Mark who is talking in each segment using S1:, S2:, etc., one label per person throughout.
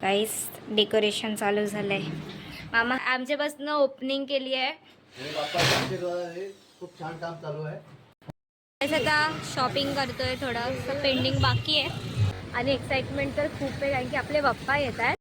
S1: काहीच डेकोरेशन चालू झालंय. मामा आमच्यापासून ओपनिंग केली आहे.
S2: खूप छान काम चालू आहे.
S1: आता शॉपिंग करतोय थोडं. पेंडिंग बाकी आहे. आणि एक्साइटमेंट तर खूप आहे कारण की आपले बाप्पा येत आहेत.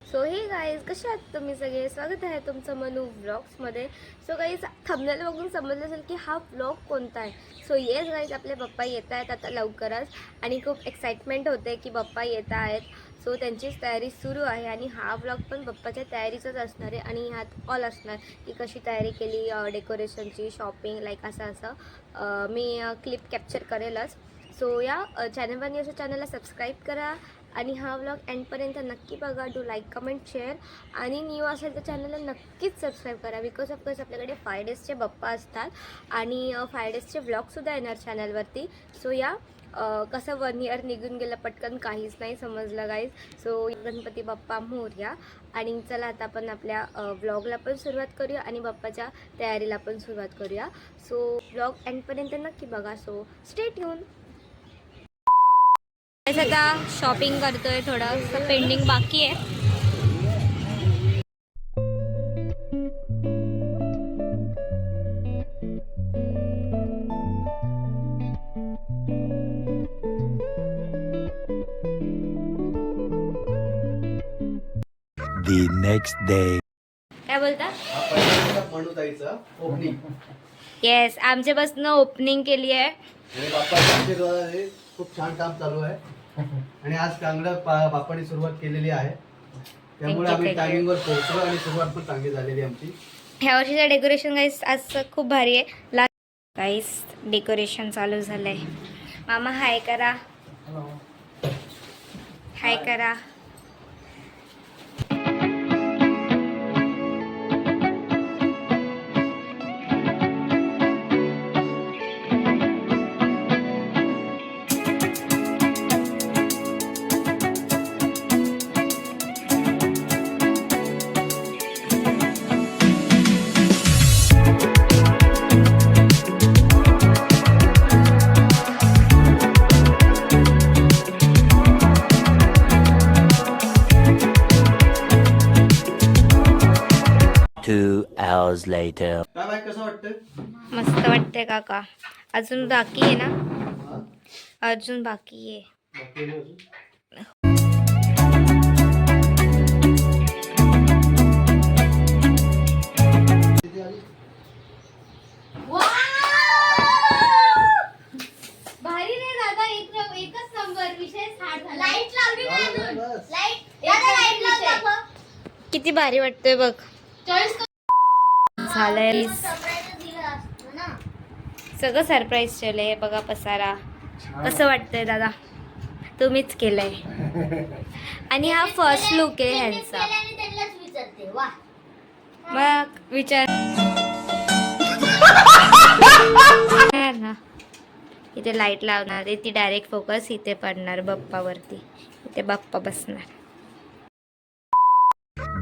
S1: सो हे गाईज कसे आहात तुम्ही सगळे? स्वागत आहे तुमचं मनू व्लॉग्समध्ये सो गाईज थंबनेल बघून समजलं असेल की हा व्लॉग कोणता आहे. सो येस गाईज आपले बाप्पा येत आहेत आता लवकरच. आणि खूप एक्साइटमेंट होते की बाप्पा येत आहेत. सो त्यांचीच तयारी सुरू आहे आणि हा व्लॉग पण बप्पाच्या तयारीचाच असणार आहे आणि ह्यात ऑल असणार. की कशी तयारी केली डेकोरेशनची शॉपिंग लाईक असं असं. मी क्लिप कॅप्चर करेलच. सो या चॅनलवर अशा चॅनलला सबस्क्राईब करा आणि हा व्लॉग एंडपर्यंत नक्की बघा. डू लाईक कमेंट शेअर आणि न्यू असेल तर चॅनलला नक्कीच सबस्क्राईब करा बिकॉज ऑफकोर्स आपल्याकडे फाय डेजचे बप्पा असतात. आणि फाय डेजचे व्लॉगसुद्धा येणार चॅनलवरती सो या कसं वन इयर निघून गेलं पटकन काहीच नाही समजलं गाईज सो गणपती बाप्पा मोर्या. आणि चला आता आपण आपल्या ब्लॉगला पण सुरुवात करूया आणि बाप्पाच्या तयारीला पण सुरुवात करूया. सो ब्लॉग एंडपर्यंत नक्की बघा. सो स्टेट येऊन आता शॉपिंग करतोय थोडं. पेंडिंग बाकी आहे.
S3: The next day.
S1: काय बोलता?
S2: ओपनिंग
S1: येस आमच्यापासून ओपनिंग केली आहे.
S2: खूप छान काम चालू आहे. आणि आज चांगलं पा- बाप्पाने सुरुवात केलेली आहे. त्यामुळे आम्ही. टायमिंगवर पोहोचलो आणि सुरुवात पण चांगली झालेली आमची.
S1: ह्या वर्षीचं डेकोरेशन गाईस आज खूप भारी आहे. ला गाईस डेकोरेशन चालू झालंय. मामा हाय करा. हाय करा.
S3: Hours later.
S2: काय बाय कसं वाटतं
S1: मस्त वाटतंय काका अजून बाकी आहे ना? अजून बाकी आहे
S2: बाकी आहे अजून? किती आली?
S1: भारी रे दादा एक एकच नंबर विषय
S4: लाइट लावली नाही
S2: बस,
S4: अजून
S2: बस.
S4: लाइट दादा लाइट लाव दाखव
S1: किती भारी वाटतोय बघ
S4: चॉईस
S1: झालंय. सगळं सरप्राईज ठेवलंय बघा पसारा. कसं वाटतंय दादा. तुम्हीच केलंय. आणि हा फर्स्ट लुक आहे ह्यांचा
S4: केलं आणि त्यांनाच विचारते वा.
S1: मग विचार. हा ना. इथे लाइट लावणार आहे ती डायरेक्ट फोकस इथे पडणार बाप्पावरती. इथे बाप्पा बसणार.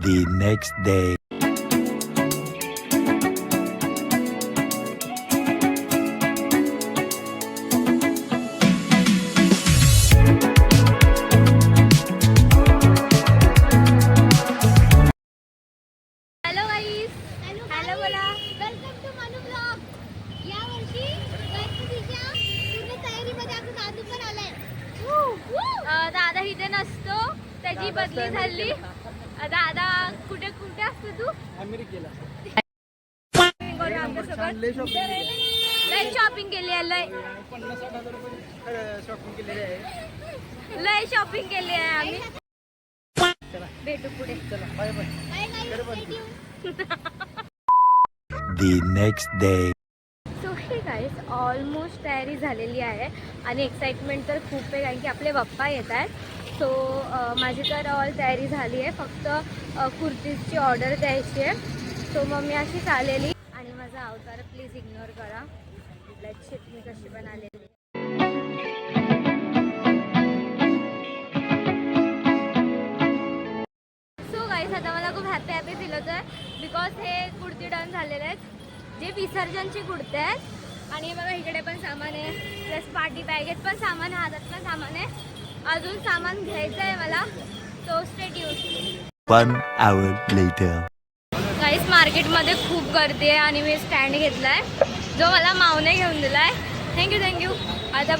S3: The next day.
S1: त्याची बदली झाली. दादा कुठे कुठे असतो तू? आमच्यासोबत. लय शॉपिंग केली आहे. लय लय. शॉपिंग केली आहे आम्ही. भेटू पुढे.
S4: Bye bye
S3: The next day.
S1: So हे गाईस ऑलमोस्ट तयारी झालेली आहे. आणि एक्साइटमेंट तर खूप आहे कारण की आपले बाप्पा येत आहेत. सो माझी तर ऑल तयारी झाली आहे. फक्त कुर्तीजची ऑर्डर द्यायची आहे. सो मग मी अशीच आलेली. आणि माझा अवतार प्लीज इग्नोर करा. लक्षात मी कशी पण आलेली. सो गाईस आता मला खूप हॅपी हॅपी फील होतं आहे बिकॉज हे कुर्ती डन झालेले आहेत. जे विसर्जनची कुर्ते आहेत. आणि बघा इकडे पण सामान आहे. प्लस पार्टी बॅगेत पण सामान आहे हातात पण सामान आहे. अजून सामान घ्यायचं आहे मला तो स्टे
S3: One hour later.
S1: काहीच मार्केटमध्ये खूप गर्दी आहे आणि मी स्टँड घेतलाय. जो मला मावने घेऊन दिलाय. थँक्यू थँक्यू आता